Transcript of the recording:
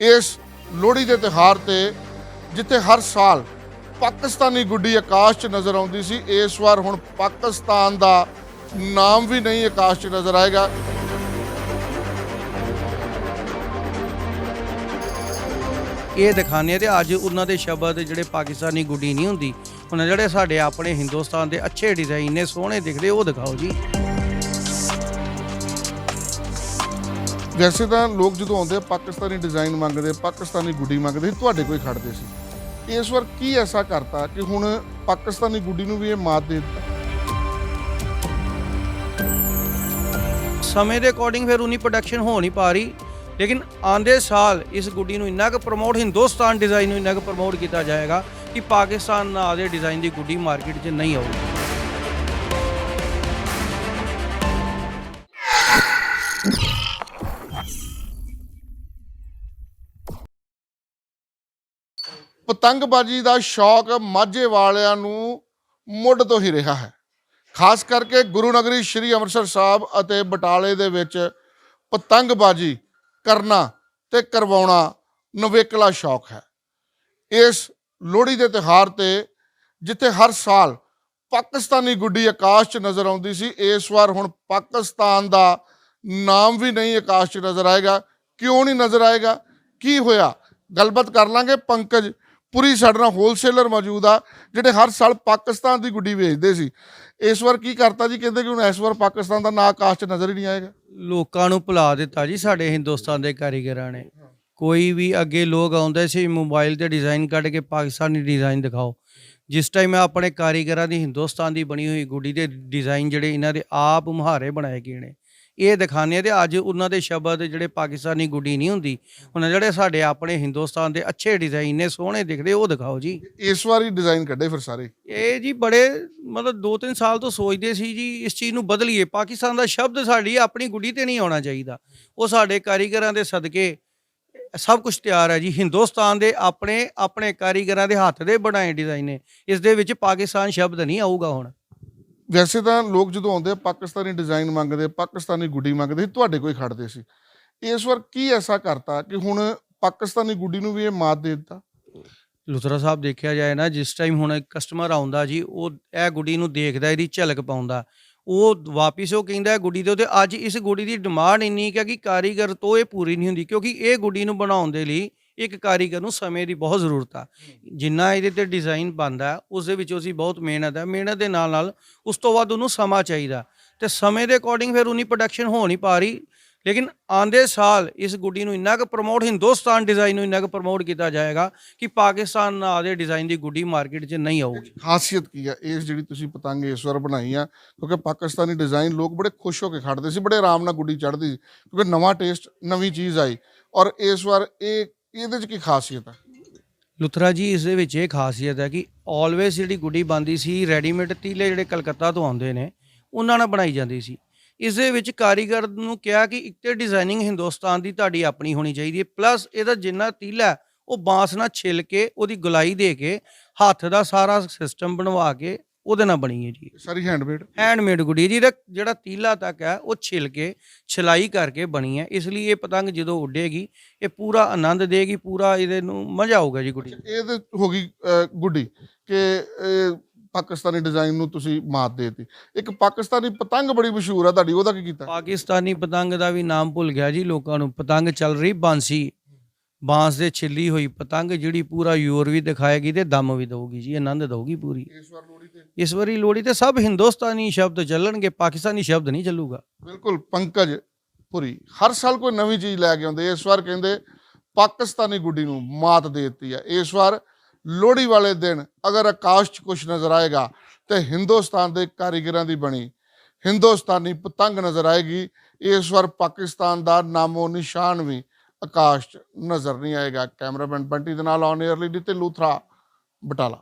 ਇਸ ਲੋਹੜੀ ਦੇ ਤਿਉਹਾਰ ਤੇ ਜਿੱਥੇ ਹਰ ਸਾਲ ਪਾਕਿਸਤਾਨੀ ਗੁੱਡੀ ਆਕਾਸ਼ 'ਚ ਨਜ਼ਰ ਆਉਂਦੀ ਸੀ, ਇਸ ਵਾਰ ਹੁਣ ਪਾਕਿਸਤਾਨ ਦਾ ਨਾਮ ਵੀ ਨਹੀਂ ਆਕਾਸ਼ 'ਚ ਨਜ਼ਰ ਆਏਗਾ। ਇਹ ਦਿਖਾਣੇ ਤੇ ਅੱਜ ਉਹਨਾਂ ਦੇ ਸ਼ਬਦ ਜਿਹੜੇ ਪਾਕਿਸਤਾਨੀ ਗੁੱਡੀ ਨਹੀਂ ਹੁੰਦੀ, ਉਹਨਾਂ ਜਿਹੜੇ ਸਾਡੇ ਆਪਣੇ ਹਿੰਦੁਸਤਾਨ ਦੇ ਅੱਛੇ ਡਿਜ਼ਾਈਨ ਨੇ, ਸੋਹਣੇ ਦਿਖਦੇ, ਉਹ ਦਿਖਾਓ ਜੀ। ਵੈਸੇ ਤਾਂ ਲੋਕ ਜਦੋਂ ਆਉਂਦੇ ਪਾਕਿਸਤਾਨੀ ਡਿਜ਼ਾਈਨ ਮੰਗਦੇ, ਪਾਕਿਸਤਾਨੀ ਗੁੱਡੀ ਮੰਗਦੇ ਸੀ ਤੁਹਾਡੇ ਕੋਈ ਖੜਦੇ ਸੀ। ਇਸ ਵਾਰ ਕੀ ਐਸਾ ਕਰਤਾ ਕਿ ਹੁਣ ਪਾਕਿਸਤਾਨੀ ਗੁੱਡੀ ਨੂੰ ਵੀ ਇਹ ਮਾਤ ਦੇ ਦਿੱਤਾ? ਸਮੇਂ ਦੇ ਅਕੋਰਡਿੰਗ ਫਿਰ ਉਨੀ ਪ੍ਰੋਡਕਸ਼ਨ ਹੋ ਨਹੀਂ ਪਾ ਰਹੀ, ਲੇਕਿਨ ਆਂਦੇ ਸਾਲ ਇਸ ਗੁੱਡੀ ਨੂੰ ਇੰਨਾ ਕੁ ਪ੍ਰਮੋਟ ਹਿੰਦੁਸਤਾਨ ਡਿਜ਼ਾਈਨ ਨੂੰ ਇੰਨਾ ਕੁ ਪ੍ਰਮੋਟ ਕੀਤਾ ਜਾਏਗਾ ਕਿ ਪਾਕਿਸਤਾਨ ਨਾਲ ਦੇ ਡਿਜ਼ਾਈਨ ਦੀ ਗੁੱਡੀ ਮਾਰਕੀਟ 'ਚ ਨਹੀਂ ਆਊਗੀ। ਪਤੰਗਬਾਜ਼ੀ ਦਾ ਸ਼ੌਕ ਮਾਝੇ ਵਾਲਿਆਂ ਨੂੰ ਮੁੱਢ ਤੋਂ ਹੀ ਰਿਹਾ ਹੈ। ਖਾਸ ਕਰਕੇ ਗੁਰੂ ਨਗਰੀ ਸ੍ਰੀ ਅੰਮ੍ਰਿਤਸਰ ਸਾਹਿਬ ਅਤੇ ਬਟਾਲੇ ਦੇ ਵਿੱਚ ਪਤੰਗਬਾਜ਼ੀ ਕਰਨਾ ਤੇ ਕਰਵਾਉਣਾ ਨਵੇਕਲਾ ਸ਼ੌਕ ਹੈ। ਇਸ ਲੋਹੜੀ ਦੇ ਤਿਉਹਾਰ ਤੇ ਜਿੱਥੇ ਹਰ ਸਾਲ ਪਾਕਿਸਤਾਨੀ ਗੁੱਡੀ ਆਕਾਸ਼ 'ਚ ਨਜ਼ਰ ਆਉਂਦੀ ਸੀ, ਇਸ ਵਾਰ ਹੁਣ ਪਾਕਿਸਤਾਨ ਦਾ ਨਾਮ ਵੀ ਨਹੀਂ ਆਕਾਸ਼ 'ਚ ਨਜ਼ਰ ਆਏਗਾ। ਕਿਉਂ ਨਹੀਂ ਨਜ਼ਰ ਆਏਗਾ? ਕੀ ਹੋਇਆ? ਗੱਲਬਾਤ ਕਰ ਲਾਂਗੇ ਪੰਕਜ ਪੂਰੀ ਸਾਡੇ ਨਾਲ ਹੋਲਸੇਲਰ ਮੌਜੂਦ ਆ, ਜਿਹੜੇ ਹਰ ਸਾਲ ਪਾਕਿਸਤਾਨ ਦੀ ਗੁੱਡੀ ਵੇਚਦੇ ਸੀ। ਇਸ ਵਾਰ ਕੀ ਕਰਤਾ ਜੀ? ਕਹਿੰਦੇ ਕਿ ਹੁਣ ਇਸ ਵਾਰ ਪਾਕਿਸਤਾਨ ਦਾ ਨਾਂ ਆਕਾਸ਼ 'ਚ ਨਜ਼ਰ ਹੀ ਨਹੀਂ ਆਏਗਾ। ਲੋਕਾਂ ਨੂੰ ਭੁਲਾ ਦਿੱਤਾ ਜੀ ਸਾਡੇ ਹਿੰਦੁਸਤਾਨ ਦੇ ਕਾਰੀਗਰਾਂ ਨੇ। ਕੋਈ ਵੀ ਅੱਗੇ ਲੋਕ ਆਉਂਦੇ ਸੀ, ਮੋਬਾਈਲ ਤੇ ਡਿਜ਼ਾਈਨ ਕੱਢ ਕੇ ਪਾਕਿਸਤਾਨੀ ਡਿਜ਼ਾਈਨ ਦਿਖਾਓ। ਜਿਸ ਟਾਈਮ ਮੈਂ ਆਪਣੇ ਕਾਰੀਗਰਾਂ ਦੀ ਹਿੰਦੁਸਤਾਨ ਦੀ ਬਣੀ ਹੋਈ ਗੁੱਡੀ ਦੇ ਡਿਜ਼ਾਈਨ ਜਿਹੜੇ ਇਹਨਾਂ ਦੇ ਆਪ ਮੁਹਾਰੇ ਬਣਾਏ ਗਏ ਨੇ। ਇਹ ਦਿਖਾਣੇ ਤੇ ਅੱਜ ਉਹਨਾਂ ਦੇ ਸ਼ਬਦ ਜਿਹੜੇ ਪਾਕਿਸਤਾਨੀ ਗੁੱਡੀ ਨਹੀਂ ਹੁੰਦੀ ਹੁਣ ਜਿਹੜੇ ਸਾਡੇ ਆਪਣੇ ਹਿੰਦੁਸਤਾਨ ਦੇ ਅੱਛੇ ਡਿਜ਼ਾਈਨ ਨੇ ਸੋਹਣੇ ਦਿਖਦੇ ਉਹ ਦਿਖਾਓ ਜੀ। ਇਸ ਵਾਰ ਡਿਜ਼ਾਈਨ ਕੱਢੇ ਫਿਰ ਸਾਰੇ। ਇਹ ਜੀ ਬੜੇ ਮਤਲਬ 2-3 ਸਾਲ ਤੋਂ ਸੋਚਦੇ ਸੀ ਜੀ ਇਸ ਚੀਜ਼ ਨੂੰ ਬਦਲੀਏ। ਪਾਕਿਸਤਾਨ ਦਾ ਸ਼ਬਦ ਸਾਡੀ ਆਪਣੀ ਗੁੱਡੀ ਤੇ ਨਹੀਂ ਆਉਣਾ ਚਾਹੀਦਾ। ਉਹ ਸਾਡੇ ਕਾਰੀਗਰਾਂ ਦੇ ਸਦਕੇ ਸਭ ਕੁਝ ਤਿਆਰ ਹੈ ਜੀ। ਹਿੰਦੁਸਤਾਨ ਦੇ ਆਪਣੇ ਆਪਣੇ ਕਾਰੀਗਰਾਂ ਦੇ ਹੱਥ ਦੇ ਬਣਾਏ ਡਿਜ਼ਾਈਨ ਨੇ। ਇਸ ਦੇ ਵਿੱਚ ਪਾਕਿਸਤਾਨ ਸ਼ਬਦ ਨਹੀਂ ਆਊਗਾ ਹੁਣ। ਵੈਸੇ ਤਾਂ ਲੋਕ ਜਦੋਂ ਆਉਂਦੇ ਆ, ਪਾਕਿਸਤਾਨੀ ਡਿਜ਼ਾਈਨ ਮੰਗਦੇ, ਪਾਕਿਸਤਾਨੀ ਗੁੱਡੀ ਮੰਗਦੇ ਤੁਹਾਡੇ ਕੋਈ ਖੜਦੇ ਸੀ। ਇਸ ਵਾਰ ਕੀ ਐਸਾ ਕਰਤਾ ਕਿ ਹੁਣ ਪਾਕਿਸਤਾਨੀ ਗੁੱਡੀ ਨੂੰ ਵੀ ਇਹ ਮਾਤ ਦੇ ਦਿੱਤਾ? ਲੁਥਰਾ ਸਾਹਿਬ, ਦੇਖਿਆ ਜਾਏ ਨਾ, ਜਿਸ ਟਾਈਮ ਹੁਣ ਕਸਟਮਰ ਆਉਂਦਾ ਜੀ, ਉਹ ਇਹ ਗੁੱਡੀ ਨੂੰ ਦੇਖਦਾ, ਇਹਦੀ ਝਲਕ ਪਾਉਂਦਾ। ਉਹ ਵਾਪਿਸ ਉਹ ਕਹਿੰਦਾ ਗੁੱਡੀ ਦੇ ਉੱਤੇ, ਅੱਜ ਇਸ ਗੁੱਡੀ ਦੀ ਡਿਮਾਂਡ ਇੰਨੀ ਕੁ ਕਿ ਕਾਰੀਗਰ ਤੋਂ ਇਹ ਪੂਰੀ ਨਹੀਂ ਹੁੰਦੀ, ਕਿਉਂਕਿ ਇਹ ਗੁੱਡੀ ਨੂੰ ਬਣਾਉਣ ਦੇ ਲਈ ਇੱਕ ਕਾਰੀਗਰ ਨੂੰ ਸਮੇਂ ਦੀ ਬਹੁਤ ਜ਼ਰੂਰਤ ਆ। ਜਿੰਨਾ ਇਹਦੇ ਤੇ ਡਿਜ਼ਾਈਨ ਬਣਦਾ, ਉਸ ਦੇ ਵਿੱਚ ਅਸੀਂ ਬਹੁਤ ਮਿਹਨਤ ਹੈ ਮਿਹਨਤ ਦੇ ਨਾਲ ਨਾਲ ਉਸ ਤੋਂ ਬਾਅਦ ਉਹਨੂੰ ਸਮਾਂ ਚਾਹੀਦਾ। ਤੇ ਸਮੇਂ ਦੇ ਅਕੋਰਡਿੰਗ ਫਿਰ ਉਨੀ ਪ੍ਰੋਡਕਸ਼ਨ ਹੋ ਨਹੀਂ ਪਾ ਰਹੀ। ਲੇਕਿਨ ਆਂਦੇ ਸਾਲ ਇਸ ਗੁੱਡੀ ਨੂੰ ਇੰਨਾ ਕੁ ਪ੍ਰਮੋਟ ਹਿੰਦੁਸਤਾਨ ਡਿਜ਼ਾਈਨ ਨੂੰ ਇੰਨਾ ਕੁ ਪ੍ਰਮੋਟ ਕੀਤਾ ਜਾਏਗਾ ਕਿ ਪਾਕਿਸਤਾਨ ਨਾਲ ਦੇ ਡਿਜ਼ਾਈਨ ਦੀ ਗੁੱਡੀ ਮਾਰਕੀਟ 'ਚ ਨਹੀਂ ਆਊਗੀ। ਖਾਸੀਅਤ ਕੀ ਆ? ਇਸ ਜਿਹੜੀ ਤੁਸੀਂ ਪਤੰਗ ਇਸ ਵਾਰ ਬਣਾਈ ਆ, ਕਿਉਂਕਿ ਪਾਕਿਸਤਾਨੀ ਡਿਜ਼ਾਈਨ ਲੋਕ ਬੜੇ ਖੁਸ਼ ਹੋ ਕੇ ਖੜਦੇ ਸੀ, ਬੜੇ ਆਰਾਮ ਨਾਲ ਗੁੱਡੀ ਚੜ੍ਹਦੀ ਸੀ, ਕਿਉਂਕਿ ਨਵਾਂ ਟੇਸਟ ਨਵੀਂ ਚੀਜ਼ ਆਈ। ਔਰ ਇਸ ਵਾਰ ਇਹ ਇਹਦੇ 'ਚ ਕੀ ਖਾਸੀਅਤ ਹੈ ਲੁਥਰਾ ਜੀ, ਇਸ ਦੇ ਵਿੱਚ ਇਹ ਖਾਸੀਅਤ ਹੈ ਕਿ ਆਲਵੇਸ ਜਿਹੜੀ ਗੁੱਡੀ ਬੰਦੀ ਸੀ ਰੈਡੀਮੇਡ ਤੀਲੇ ਜਿਹੜੇ ਕਲਕੱਤਾ ਤੋਂ ਆਉਂਦੇ ਨੇ, ਉਹਨਾਂ ਨਾਲ ਬਣਾਈ ਜਾਂਦੀ ਸੀ। ਇਸ ਦੇ ਵਿੱਚ ਕਾਰੀਗਰ ਨੂੰ ਕਿਹਾ ਕਿ ਇੱਕ ਤੇ ਡਿਜ਼ਾਈਨਿੰਗ ਹਿੰਦੁਸਤਾਨ ਦੀ ਤੁਹਾਡੀ ਆਪਣੀ ਹੋਣੀ ਚਾਹੀਦੀ ਹੈ ਪਲੱਸ ਇਹਦਾ ਜਿੰਨਾ ਤੀਲਾ ਉਹ ਬਾਂਸ ਨਾਲ ਛਿੱਲ ਕੇ, ਉਹਦੀ ਗੁਲਾਈ ਦੇ ਕੇ, ਹੱਥ ਦਾ ਸਾਰਾ ਸਿਸਟਮ ਬਣਵਾ ਕੇ ਉਹਦੇ ਨਾਲ ਬਣੀ ਹੈ ਜੀ ਸਾਰੀ ਹੈਂਡਮੇਡ ਹੈਂਡਮੇਡ ਗੁੱਡੀ ਜੀ ਦਾ ਜਿਹੜਾ ਤੀਲਾ ਤੱਕ ਹੈ ਉਹ ਛਿਲ ਕੇ ਛਲਾਈ ਕਰਕੇ ਬਣੀ ਹੈ। ਇਸ ਲਈ ਇਹ ਪਤੰਗ ਜਦੋਂ ਉੱਡੇਗੀ ਇਹ ਪੂਰਾ ਆਨੰਦ ਦੇਗੀ ਪੂਰਾ ਇਹਦੇ ਨੂੰ ਮਜ਼ਾ ਆਊਗਾ ਜੀ ਗੁੱਡੀ। ਇਹ ਤੇ ਹੋ ਗਈ ਗੁੱਡੀ ਕਿ ਪਾਕਿਸਤਾਨੀ ਡਿਜ਼ਾਈਨ ਨੂੰ ਤੁਸੀਂ ਮਾਤ ਦੇਤੀ। ਇੱਕ ਪਾਕਿਸਤਾਨੀ ਪਤੰਗ ਬੜੀ ਮਸ਼ਹੂਰ ਆ ਤੁਹਾਡੀ ਉਹਦਾ ਕੀ ਕੀਤਾ? ਪਾਕਿਸਤਾਨੀ ਪਤੰਗ ਦਾ ਵੀ ਨਾਮ ਭੁੱਲ ਗਿਆ ਜੀ ਲੋਕਾਂ ਨੂੰ। ਪਤੰਗ ਚੱਲ ਰਹੀ ਬਾਂਸੀ। ਬਾਂਸ ਦੇ ਛਿੱਲੀ ਹੋਈ ਪਤੰਗ ਜਿਹੜੀ ਪੂਰਾ ਯੂਰ ਵੀ ਦਿਖਾਏਗੀ ਤੇ ਦਮ ਵੀ ਦਊਗੀ ਜੀ ਆਨੰਦ ਦਊਗੀ ਪੂਰੀ। ਇਸ ਵਾਰ ਲੋਹੜੀ ਤੇ? ਇਸ ਵਾਰੀ ਲੋਹੜੀ ਤੇ ਸਭ ਹਿੰਦੁਸਤਾਨੀ ਸ਼ਬਦ ਚੱਲਣਗੇ ਪਾਕਿਸਤਾਨੀ ਸ਼ਬਦ ਨਹੀਂ ਚੱਲੂਗਾ। ਬਿਲਕੁਲ ਪੰਕਜ ਪੁਰੀ। ਹਰ ਸਾਲ ਕੋਈ ਨਵੀਂ ਚੀਜ਼ ਲੈ ਕੇ ਆਉਂਦੇ ਇਸ ਵਾਰ ਕਹਿੰਦੇ ਪਾਕਿਸਤਾਨੀ ਗੁੱਡੀ ਨੂੰ ਮਾਤ ਦੇ ਦਿੱਤੀ ਹੈ। ਇਸ ਵਾਰ ਲੋਹੜੀ ਵਾਲੇ ਦਿਨ ਅਗਰ ਆਕਾਸ਼ 'ਚ ਕੁਝ ਨਜ਼ਰ ਆਏਗਾ ਤੇ ਹਿੰਦੁਸਤਾਨ ਦੇ ਕਾਰੀਗਰਾਂ ਦੀ ਬਣੀ ਹਿੰਦੁਸਤਾਨੀ ਪਤੰਗ ਨਜ਼ਰ ਆਏਗੀ। ਇਸ ਵਾਰ ਪਾਕਿਸਤਾਨ ਦਾ ਨਾਮੋ ਨਿਸ਼ਾਨ ਵੀ ਆਕਾਸ਼ 'ਚ ਨਜ਼ਰ ਨਹੀਂ ਆਏਗਾ। ਕੈਮਰਾਮੈਨ ਬੰਟੀ ਦੇ ਨਾਲ ਔਨ 에ਅਰਲੀ ਤੇ ਲੂਥਰਾ ਬਟਾਲਾ।